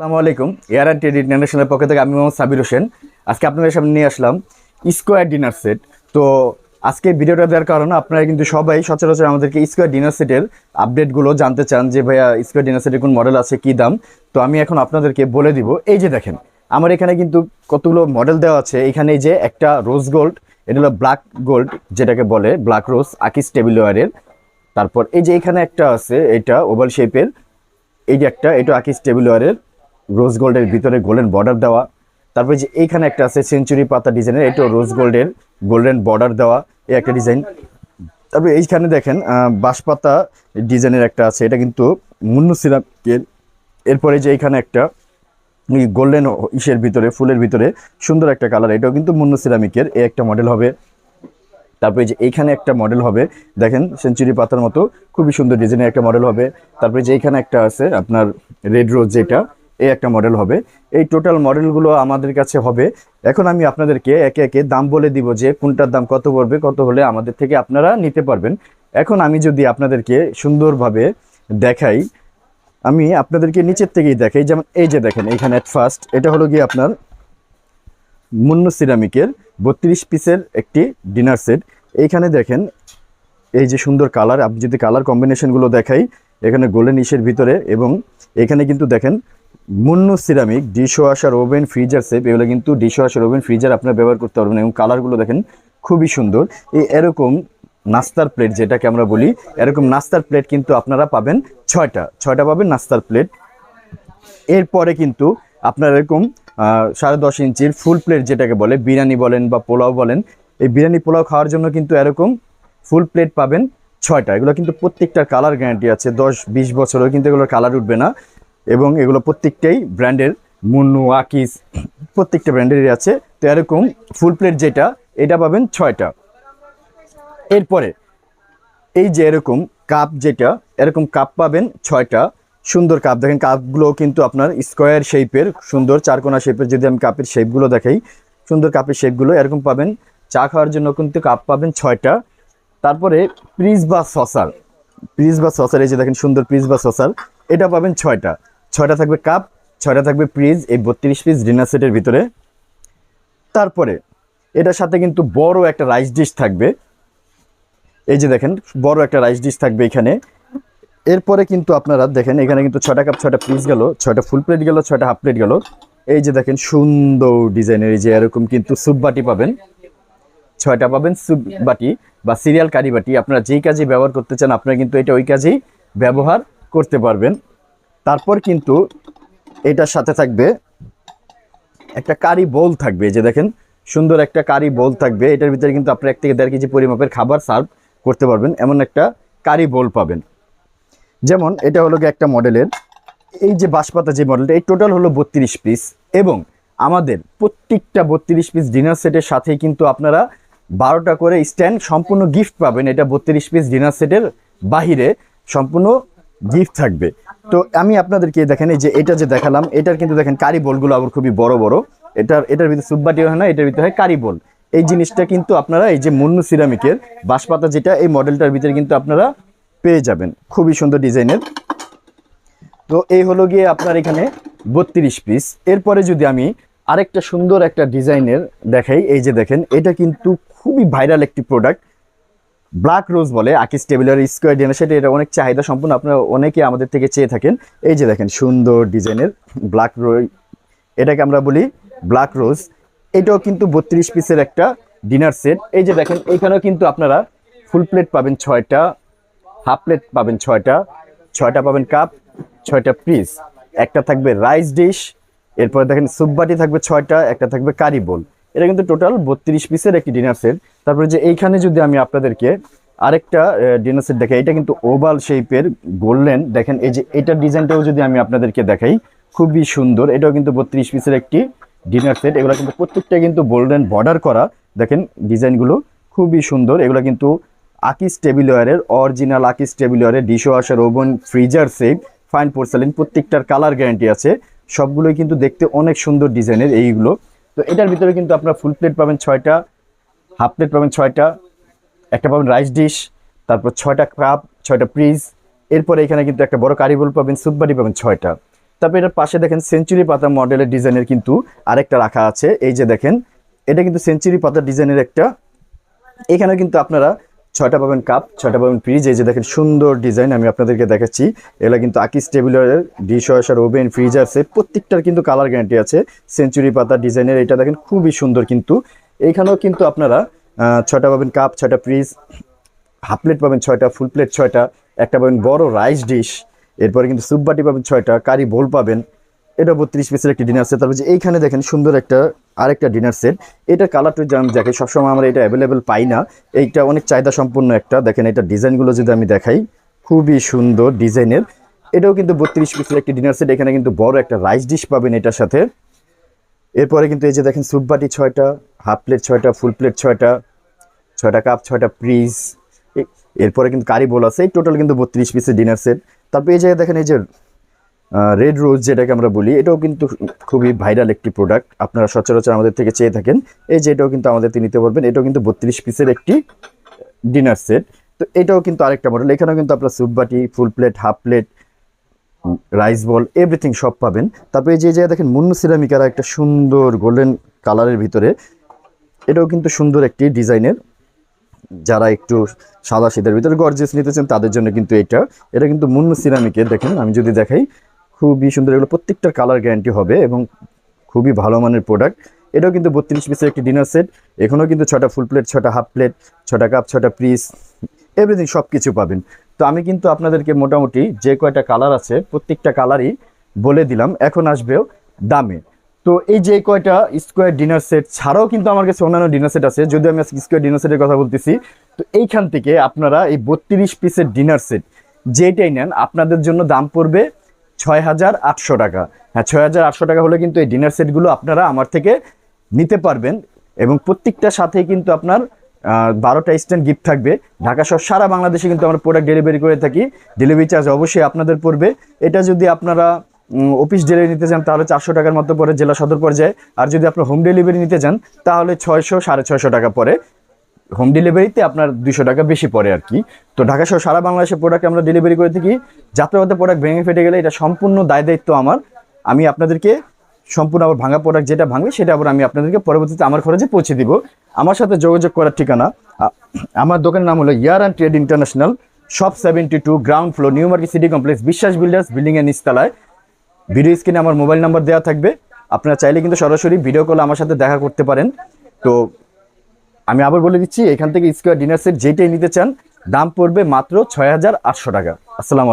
আসসালামু আলাইকুম। Air and trade international পক্ষ থেকে আমি মোহাম্মদ সাবির হোসেন। আজকে আপনাদের সামনে নিয়ে আসলাম স্কোয়ার ডিনার সেট তো আজকে ভিডিওটা দেওয়ার কারণে আপনারা কিন্তু সবাই সচরাচর আমাদেরকে স্কোয়ার ডিনার সেটের আপডেটগুলো জানতে চান যে, ভাইয়া স্কোয়ার ডিনার সেটের কোন মডেল আছে, কী দাম? তো আমি এখন আপনাদেরকে বলে দিব। এই যে দেখেন, আমার এখানে কিন্তু কতগুলো মডেল দেওয়া আছে। এখানে যে একটা রোজ গোল্ড এটা হলো ব্ল্যাক গোল্ড যেটাকে বলে ব্ল্যাক রোজ আকিস টেবিল ওয়ারের তারপর এই যে এখানে একটা আছে, এটা ওভাল শেপের এই যে একটা, এটা আকিস টেবিল ওয়ারের রোজ গোল্ডের ভিতরে গোল্ডেন বর্ডার দেওয়া। তারপরে যে এইখানে একটা আছে সেঞ্চুরি পাতা ডিজাইনের এটাও রোজ গোল্ডের গোল্ডেন বর্ডার দেওয়া এই একটা ডিজাইন তারপরে এইখানে দেখেন বাঁশপাতা ডিজাইনের একটা আছে এটা কিন্তু মুন্নু সিরাপের। এরপরে যে এইখানে একটা গোল্ডেন ইসের ভিতরে ফুলের ভিতরে সুন্দর একটা কালার এটাও কিন্তু মুন্নু সিরামিকের এই একটা মডেল হবে। তারপরে যে এইখানে একটা মডেল হবে দেখেন সেঞ্চুরি পাতার মতো খুবই সুন্দর ডিজাইনের একটা মডেল হবে। তারপরে যে এইখানে একটা আছে আপনার রেড রোজ যেটা এই একটা মডেল হবে। এই টোটাল মডেলগুলো আমাদের কাছে হবে। এখন আমি আপনাদেরকে একে একে দাম বলে দিব যে কোনটার দাম কত পড়বে, কত হলে আমাদের থেকে আপনারা নিতে পারবেন। এখন আমি যদি আপনাদেরকে সুন্দরভাবে দেখাই, আমি আপনাদেরকে নিচের থেকেই দেখাই। যেমন এই যে দেখেন এইখানে এট ফার্স্ট এটা হলো গিয়ে আপনার মুন্নু সিরামিকের বত্রিশ পিসের একটি ডিনার সেট এইখানে দেখেন, এই যে সুন্দর কালার আপনি যদি কালার কম্বিনেশনগুলো দেখাই, এখানে গোল্ডেন ইসের ভিতরে এবং এখানে কিন্তু দেখেন Munnu ceramic, dish washer oven freezer safe, এগুলো কিন্তু ডিশ ওয়াশার ওভেন ফ্রিজার আপনারা ব্যবহার করতে পারবেন এবং কালারগুলো দেখেন খুবই সুন্দর। এই এরকম নাস্তার প্লেট যেটাকে আমরা বলি, এরকম নাস্তার প্লেট কিন্তু আপনারা পাবেন ছয়টা ছয়টা পাবেন নাস্তার প্লেট। এরপরে কিন্তু আপনার এরকম সাড়ে দশ ইঞ্চির ফুল প্লেট যেটাকে বলে, বিরিয়ানি বলেন বা পোলাও বলেন, এই বিরিয়ানি পোলাও খাওয়ার জন্য কিন্তু এরকম ফুল প্লেট পাবেন ছয়টা। এগুলো কিন্তু প্রত্যেকটার কালার গ্যারান্টি আছে, দশ, বিশ বছরও কিন্তু এগুলোর কালার উঠবে না। এবং এগুলো প্রত্যেকটাই ব্র্যান্ডের মুন্নু, আকিস, প্রত্যেকটা ব্র্যান্ডেরই আছে। তো এরকম ফুল প্লেট যেটা, এটা পাবেন ছয়টা। এরপরে, এই যে এরকম কাপ যেটা, এরকম কাপ পাবেন ছয়টা। সুন্দর কাপ দেখেন কাপগুলো কিন্তু আপনার স্কোয়ার শেপের সুন্দর চারকোনা শেপের যদি আমি কাপের শেপগুলো দেখাই, সুন্দর কাপের শেপগুলো এরকম পাবেন চা খাওয়ার জন্য কিন্তু কাপ পাবেন ছয়টা। তারপরে প্রিজ বা সসার প্রিজ বা সসার এই যে দেখেন সুন্দর প্রিজ বা সসার এটা পাবেন ছয়টা। ছয়টা থাকবে কাপ, ছয়টা থাকবে প্রিজ এই বত্রিশ পিস ডিনার সেটের ভিতরে। তারপরে, এটার সাথে কিন্তু বড় একটা রাইস ডিশ থাকবে। এই যে দেখেন, বড় একটা রাইস ডিশ থাকবে এখানে। এরপরে কিন্তু আপনারা দেখেন, এখানে কিন্তু ছয়টা কাপ ছয়টা পিস গেল, ছয়টা ফুল প্লেট গেল, ছয়টা হাফ প্লেট গেল। এই যে দেখেন, সুন্দর ডিজাইনের এই যে এরকম কিন্তু স্যুপ বাটি পাবেন। ছয়টা পাবেন স্যুপ বাটি বা সিরিয়াল কারি বাটি। আপনারা যেই কাজে ব্যবহার করতে চান, আপনারা কিন্তু এটা ওই কাজেই ব্যবহার করতে পারবেন। তারপর কিন্তু এটার সাথে থাকবে একটা কারি বোল থাকবে যে দেখেন, সুন্দর একটা কারি বোল থাকবে। এটার ভিতরে কিন্তু আপনি এক থেকে দেড় কেজি পরিমাপের খাবার সার্ভ করতে পারবেন, এমন একটা কারি বোল পাবেন। যেমন এটা হলো একটা মডেলের, এই যে বাঁশপাতা যে মডেলটা, এই টোটাল হলো বত্রিশ পিস এবং আমাদের প্রত্যেকটা বত্রিশ পিস ডিনার সেটের সাথেই কিন্তু আপনারা বারোটা করে স্ট্যান্ড সম্পূর্ণ গিফট পাবেন। এটা বত্রিশ পিস ডিনার সেটের বাহিরে সম্পূর্ণ গিফট থাকবে। তো আমি আপনাদেরকে দেখেন, এই যে এটা যে দেখালাম, এটার কিন্তু দেখেন কারি বলগুলো আবার খুবই বড় বড়। এটার এটার ভিতরে সুপবাটি হয় না, এটার ভিতরে হয় কারি বল। এই জিনিসটা কিন্তু আপনারা এই যে মুন্নু সিরামিকের বাঁশপাতা যেটা, এই মডেলটার ভিতরে কিন্তু আপনারা পেয়ে যাবেন। খুবই সুন্দর ডিজাইনের। তো এই হলো গিয়ে আপনার এখানে বত্রিশ পিস। এরপরে যদি আমি আরেকটা সুন্দর একটা ডিজাইনের দেখাই, এই যে দেখেন, এটা কিন্তু খুবই ভাইরাল একটি প্রোডাক্ট ব্ল্যাক রোজ বলে আকিস টেবিলার স্কোয়ার ডিজাইন সেটা এটা অনেক চাহিদা সম্পূর্ণ আপনারা অনেকে আমাদের থেকে চেয়ে থাকেন। এই যে দেখেন, সুন্দর ডিজাইনের ব্ল্যাক রো এটাকে আমরা বলি ব্ল্যাক রোজ এটাও কিন্তু বত্রিশ পিসের একটা ডিনার সেট এই যে দেখেন এইখানেও কিন্তু আপনারা ফুল প্লেট পাবেন ছয়টা হাফ প্লেট পাবেন ছয়টা ছয়টা পাবেন কাপ ছয়টা পিস একটা থাকবে রাইস ডিশ এরপরে দেখেন স্যুপ বাটি থাকবে ছয়টা, একটা থাকবে কারি বোল এটা কিন্তু টোটাল বত্রিশ পিসের একটি ডিনার সেট তারপরে যে এইখানে যদি আমি আপনাদেরকে আরেকটা ডিনার সেট দেখাই, এটা কিন্তু ওভাল শেপের গোল্ডেন দেখেন, এই যে এটার ডিজাইনটাও যদি আমি আপনাদেরকে দেখাই, খুবই সুন্দর। এটাও কিন্তু বত্রিশ পিসের একটি ডিনার সেট এগুলো কিন্তু প্রত্যেকটা কিন্তু গোল্ডেন বর্ডার করা। দেখেন, ডিজাইনগুলো খুবই সুন্দর। এগুলো কিন্তু আকিস টেবিলওয়ারের অরিজিনাল আকিস টেবিলওয়ারের dishwasher oven freezer set fine porcelain প্রত্যেকটার কালার গ্যারান্টি আছে। সবগুলোই কিন্তু দেখতে অনেক সুন্দর ডিজাইনের এইগুলো। তো এটার ভিতরে কিন্তু আপনার ফুল প্লেট পাবেন ছয়টা হাফ প্লেট পাবেন ছয়টা, একটা পাবেন রাইস ডিশ তারপর ছয়টা কাপ ছয়টা প্রিজ এরপরে এখানে কিন্তু একটা বড় কারি বোল পাবেন সুপ বাড়ি পাবেন ছয়টা। তারপর এটার পাশে দেখেন সেঞ্চুরি পাতা মডেলের ডিজাইনের কিন্তু আরেকটা রাখা আছে, এই যে দেখেন, এটা কিন্তু সেঞ্চুরি পাতা ডিজাইনের একটা এখানে কিন্তু আপনারা ছয়টা পাবেন কাপ, ছয়টা পাবেন ফ্রিজ এই যে দেখেন সুন্দর ডিজাইন আমি আপনাদেরকে দেখাচ্ছি। এগুলো কিন্তু আকিস টেবিলের ডিশ ওয়াশার ওভেন ফ্রিজ আছে, প্রত্যেকটার কিন্তু কালার গ্যারান্টি আছে সেঞ্চুরি পাতা ডিজাইনের এটা দেখেন খুবই সুন্দর কিন্তু। এইখানেও কিন্তু আপনারা ছয়টা পাবেন কাপ, ছয়টা ফ্রিজ হাফ প্লেট পাবেন ছয়টা ফুল প্লেট ছয়টা, একটা পাবেন বড় রাইস ডিশ এরপরে কিন্তু স্যুপ বাটি পাবেন ছয়টা কারি বোল পাবেন এটা বত্রিশ পিসের একটি ডিনার সেট তারপর যে এইখানে দেখেন সুন্দর একটা আরেকটা ডিনার সেট এটা কালারটা যেমন দেখে সবসময় আমরা এটা অ্যাভেলেবেল পাই না। এইটা অনেক চাহিদা সম্পন্ন একটা। দেখেন এটা ডিজাইনগুলো যদি আমি দেখাই, খুবই সুন্দর ডিজাইনের এটাও কিন্তু বত্রিশ পিসের একটি ডিনার সেট এখানে কিন্তু বড় একটা রাইস ডিশ পাবেন এটার সাথে। এরপরে কিন্তু এই যে দেখেন স্যুপ বাটি ছয়টা হাফ প্লেট ছয়টা ফুল প্লেট ছয়টা ছয়টা কাপ ছয়টা ফ্রিজ এরপরে কিন্তু কারি বোল আছে। এই টোটাল কিন্তু বত্রিশ পিসের ডিনার সেট তারপর এই জায়গায় দেখেন এই যে রেড রোজ যেটাকে আমরা বলি, এটাও কিন্তু খুবই ভাইরাল একটি প্রোডাক্ট আপনারা সচরাচর আমাদের থেকে চেয়ে থাকেন। এই যে এটাও কিন্তু আমাদের নিতে পারবেন। এটাও কিন্তু বত্রিশ পিসের একটি ডিনার সেট তো এটাও কিন্তু আরেকটা মডেল এখানেও কিন্তু আপনার স্যুপ বাটি full plate half plate rice bowl everything সব পাবেন। তারপরে যে জায়গায় দেখেন, মুন্নু সিরামিকার একটা সুন্দর গোল্ডেন কালারের ভিতরে এটাও কিন্তু সুন্দর একটি ডিজাইনের। যারা একটু সাদা শীতের ভিতরে গর্জেস নিতেছেন তাদের জন্য কিন্তু এটা। এটা কিন্তু মুন্নু সিরামিকের, দেখেন, আমি যদি দেখাই খুবই সুন্দর। এগুলো প্রত্যেকটার কালার গ্যারান্টি হবে এবং খুবই ভালো মানের প্রোডাক্ট এটাও কিন্তু বত্রিশ পিসের একটি ডিনার সেট এখানেও কিন্তু ছটা ফুল প্লেট ছটা হাফ প্লেট ছটা কাপ ছটা পিস এভরিথিং সব কিছু পাবেন। তো আমি কিন্তু আপনাদেরকে মোটামুটি যে কয়টা কালার আছে, প্রত্যেকটা কালারই বলে দিলাম। এখন আসবেও দামে। তো এই যে কয়টা স্কোয়ার ডিনার সেট ছাড়াও কিন্তু আমার কাছে অন্যান্য ডিনার সেট আছে। যদি আমি স্কোয়ার ডিনার সেটের কথা বলতেছি, তো এইখান থেকে আপনারা এই বত্রিশ পিসের ডিনার সেট যেটাই নেন, আপনাদের জন্য দাম পড়বে ছয় হাজার আটশো টাকা। হ্যাঁ ছয় হাজার আটশো টাকা হলে কিন্তু এই ডিনার সেটগুলো আপনারা আমার থেকে নিতে পারবেন এবং প্রত্যেকটার সাথেই কিন্তু আপনার বারোটা স্ট্যান্ড গিফট থাকবে। ঢাকা সহ সারা বাংলাদেশে কিন্তু আমরা প্রোডাক্ট ডেলিভারি করে থাকি। ডেলিভারি চার্জ অবশ্যই আপনাদের পড়বে। এটা যদি আপনারা অফিস ডেলিভারি নিতে চান, তাহলে চারশো টাকার মতো পড়ে জেলা সদর পর্যায়ে। আর যদি আপনার হোম ডেলিভারি নিতে চান, তাহলে ছয়শো সাড়ে ছয়শো টাকা পড়ে হোম ডেলিভারিতে আপনার দুশো টাকা বেশি পড়ে আর কি। তো ঢাকা সহ সারা বাংলাদেশের প্রোডাক্ট আমরা ডেলিভারি করে থাকি। যাত্রাপথে প্রোডাক্ট ভেঙে ফেটে গেলে এটা সম্পূর্ণ দায় দায়িত্ব আমার। আমি আপনাদেরকে সম্পূর্ণ আবার ভাঙা প্রোডাক্ট যেটা ভাঙবে সেটা আবার আমি আপনাদেরকে পরবর্তীতে আমার খরচে পৌঁছে দিব। আমার সাথে যোগাযোগ করার ঠিকানা আমার দোকানের নাম হলো year and trade international shop seventy two ground floor new market city complex Biswas builders building এর নিচতলায়। ভিডিও স্ক্রিনে আমার মোবাইল নাম্বার দেওয়া থাকবে। আপনারা চাইলে কিন্তু সরাসরি ভিডিও কলে আমার সাথে দেখা করতে পারেন। তো আমি আবার বলে দিচ্ছি, এখান থেকে স্কোয়ার ডিনার সেট যেটাই নিতে চান, দাম পড়বে মাত্র ছয় হাজার আটশো টাকা। আসসালাম